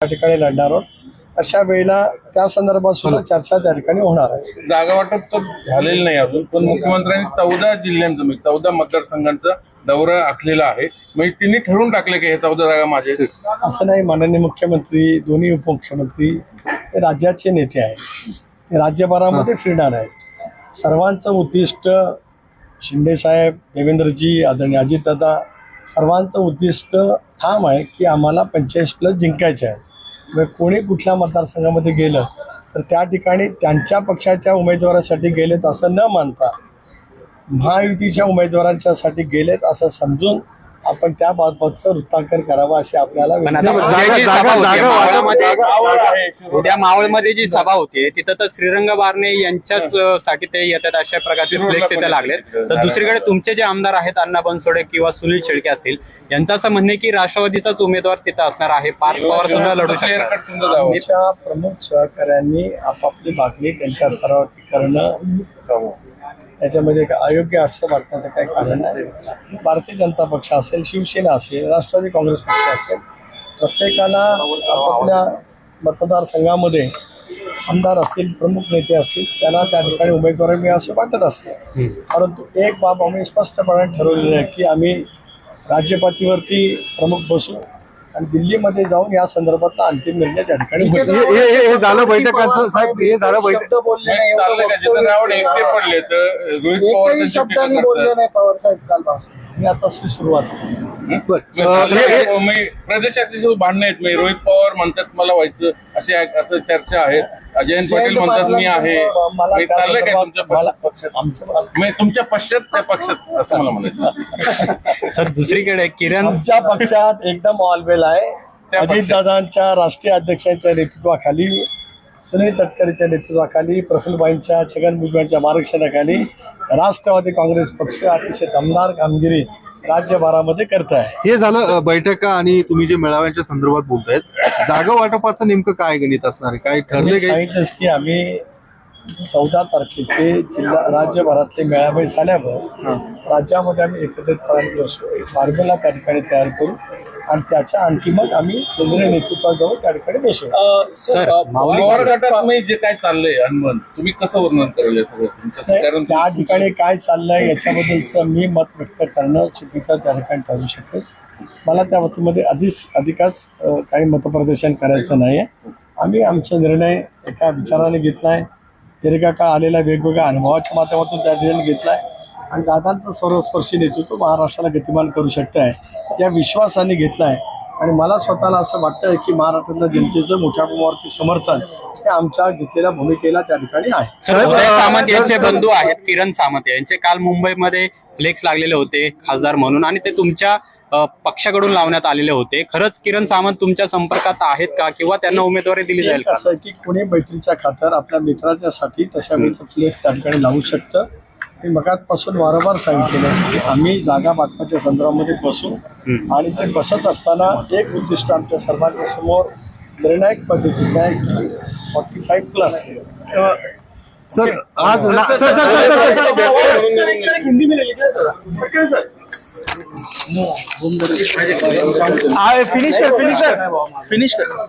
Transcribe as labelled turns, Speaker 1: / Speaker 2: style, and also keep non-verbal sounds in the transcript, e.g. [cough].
Speaker 1: त्या ठिकाणी लढणार आहोत. अशा वेळेला त्या संदर्भात सुद्धा चर्चा त्या ठिकाणी होणार आहे.
Speaker 2: जागा वाटप तर झालेलं नाही अजून पण मुख्यमंत्र्यांनी चौदा जिल्ह्यांचं म्हणजे चौदा मतदारसंघांचा दौरा आखलेला आहे. म्हणजे तिने ठरवून टाकले की हे चौदा जागा माझे.
Speaker 1: असं नाही माननीय मुख्यमंत्री दोन्ही उपमुख्यमंत्री हे राज्याचे नेते आहेत. राज्यभरामध्ये फिरणार आहेत. सर्वांचं उद्दिष्ट शिंदेसाहेब देवेंद्रजी आदरणीय अजितदादा सर्वांचं उद्दिष्ट ठाम आहे की आम्हाला पंचेचाळीस प्लस जिंकायचे आहे. कोणी कुठल्या मतदारसंघामध्ये गेलं तर त्या ठिकाणी त्यांच्या पक्षाच्या उमेदवारासाठी गेलेत असं न मानता महायुतीच्या उमेदवारांच्यासाठी गेलेत असं समजून आपण त्या बाबतचं वृत्तांकन करावं अशी आपल्याला
Speaker 3: पण आता
Speaker 1: विनंती
Speaker 3: उद्या जी
Speaker 4: जागा-
Speaker 3: सभा होती,
Speaker 4: जागा-
Speaker 3: मावळमध्ये
Speaker 2: आवड आहे.
Speaker 3: उद्या मावळमध्ये जी सभा होती तिथं तर श्रीरंग बारणे यांच्याच अं, साठी ते येतात अशा प्रकारचे
Speaker 2: शिरूरला
Speaker 3: फ्लेक्स
Speaker 2: पण
Speaker 3: तिथे लागलेत.
Speaker 2: येतात.
Speaker 3: तर दुसरीकडे तुमचे जे आमदार आहेत अण्णा बनसोडे किंवा सुनील शेळके असतील यांचं असं म्हणणं आहे की राष्ट्रवादीचाच उमेदवार तिथं असणार आहे. पार्थ पवार सुद्धा लढू शकतात.
Speaker 1: आमच्या प्रमुख सहकाऱ्यांनी आपापली मागणी त्यांच्या स्तरावरती करणं त्याच्यामध्ये अयोग्य असं वाटण्याचं काही कारण नाही. भारतीय जनता पक्ष असेल शिवसेना असेल राष्ट्रवादी काँग्रेस पक्ष असेल प्रत्येकाला आपापल्या मतदारसंघामध्ये आमदार असतील प्रमुख नेते असतील त्यांना त्या ठिकाणी उमेदवारी मिळावं असं वाटत असते. परंतु एक बाब आम्ही स्पष्टपणे ठरवलेली आहे की आम्ही राज्यपातीवरती प्रमुख बसू. आणि दिल्लीमध्ये जाऊन या संदर्भातला अंतिम निर्णय त्या ठिकाणी होईल.
Speaker 4: हे हे- हे- हे झालं बैठकांचं साहेब हे झालं बैठक
Speaker 2: नाही, चाललंय का जिथं रावण एकटे पडले तर रोहित पवार त्यांची टीका करतात.
Speaker 1: ही आता सुरुवात
Speaker 2: हं?
Speaker 4: बरं. हे- हे-?
Speaker 2: म्हणजे प्रदेशाचे सुद्धा भांडणं आहेत म्हणजे रोहित पवार म्हणतात मला व्हायचं असे असं चर्चा आहेत जयंत पाटील म्हणतात मी आहे. चाललंय काय तुमच्या पक्षात? तुमच्या पश्चात त्या पक्षात असं मला म्हणायचं [laughs]
Speaker 3: सर दुसरीकडे किरण
Speaker 1: आमच्या पक्षात एकदम ऑलवेल आहे.
Speaker 2: पक्षात.
Speaker 1: अजितदादांच्या राष्ट्रीय अध्यक्षांच्या नेतृत्वाखाली सुनील तटकरेच्या नेतृत्वाखाली प्रफुल्लबाईंच्या छगन भुजबळांच्या मार्गदर्शनाखाली राष्ट्रवादी काँग्रेस पक्ष अतिशय दमदार कामगिरी राज्यभरामध्ये करत आहे.
Speaker 4: हे झालं बैठका आणि तुम्ही जे मेळाव्यांच्या संदर्भात बोलतायत जागा वाटपाचं नेमकं काय गणित असणार आहे? काय ठरले
Speaker 1: सांगितलंच की आम्ही चौदा तारखेचे जिल्हा राज्यभरातले मेळावे झाल्यावर राज्यामध्ये आम्ही एकत्रितपणे फॉर्म्युला त्या ठिकाणी तयार करू आणि त्याच्या आणखी मग आम्ही केंद्रीय नेतृत्वात जाऊन त्या ठिकाणी बसू
Speaker 3: सर
Speaker 2: पवार गटात जे काय चाललंय हनुमान तुम्ही कसं वर्णन कराल या सगळं? तुमचं कारण
Speaker 1: त्या ठिकाणी काय चाललंय याच्याबद्दलचं मी मत व्यक्त करणं चुकीचं त्या ठिकाणी ठरू शकते. मला त्या बाबतीमध्ये अधिक अधिकच काही मतप्रदर्शन करायचं नाही आहे आम्ही आमचा निर्णय एका विचाराने घेतला आहे दीर्घकाळ आलेल्या वेगवेगळ्या अनुभवाच्या माध्यमातून त्या ठिकाणी घेतला आहे आणि दादांचं सर्वस्पर्शी नेतृत्व महाराष्ट्राला गतिमान करू शकतं आहे या विश्वासाने घेतला आहे आणि मला स्वतःला असं वाटतंय की महाराष्ट्रातल्या जनतेचं मोठ्या प्रमाणावरती समर्थन हे आमच्या घेतलेल्या भूमिकेला त्या ठिकाणी आहे.
Speaker 3: सामंत यांचे बंधू आहेत. किरण सामंत यांचे काल मुंबईमध्ये फ्लेक्स लागलेले होते खासदार म्हणून. आणि ते तुमच्या पक्षाकडून लावण्यात आलेले होते. खरंच किरण सामंत तुमच्या संपर्कात आहेत का? किंवा त्यांना उमेदवारी दिली जाईल
Speaker 1: असं आहे की कोणी मैत्रीच्या खातर आपल्या मित्राच्यासाठी तशा वेळेचं फ्लेक्स त्या ठिकाणी लावू शकतं? मी मगातपासून वारंवार सांगितलेलं आहे की आम्ही जागा वाटपाच्या संदर्भामध्ये बसू आणि ते बसत असताना एक उद्दिष्ट आमच्या सर्वांच्या समोर निर्णायक पद्धतीचं आहे की फॉर्टी फाईव्ह प्लस
Speaker 4: सर आज ना- sir sir sir, sir sir.
Speaker 1: Finish कर फिनिश कर. फिनिश कर.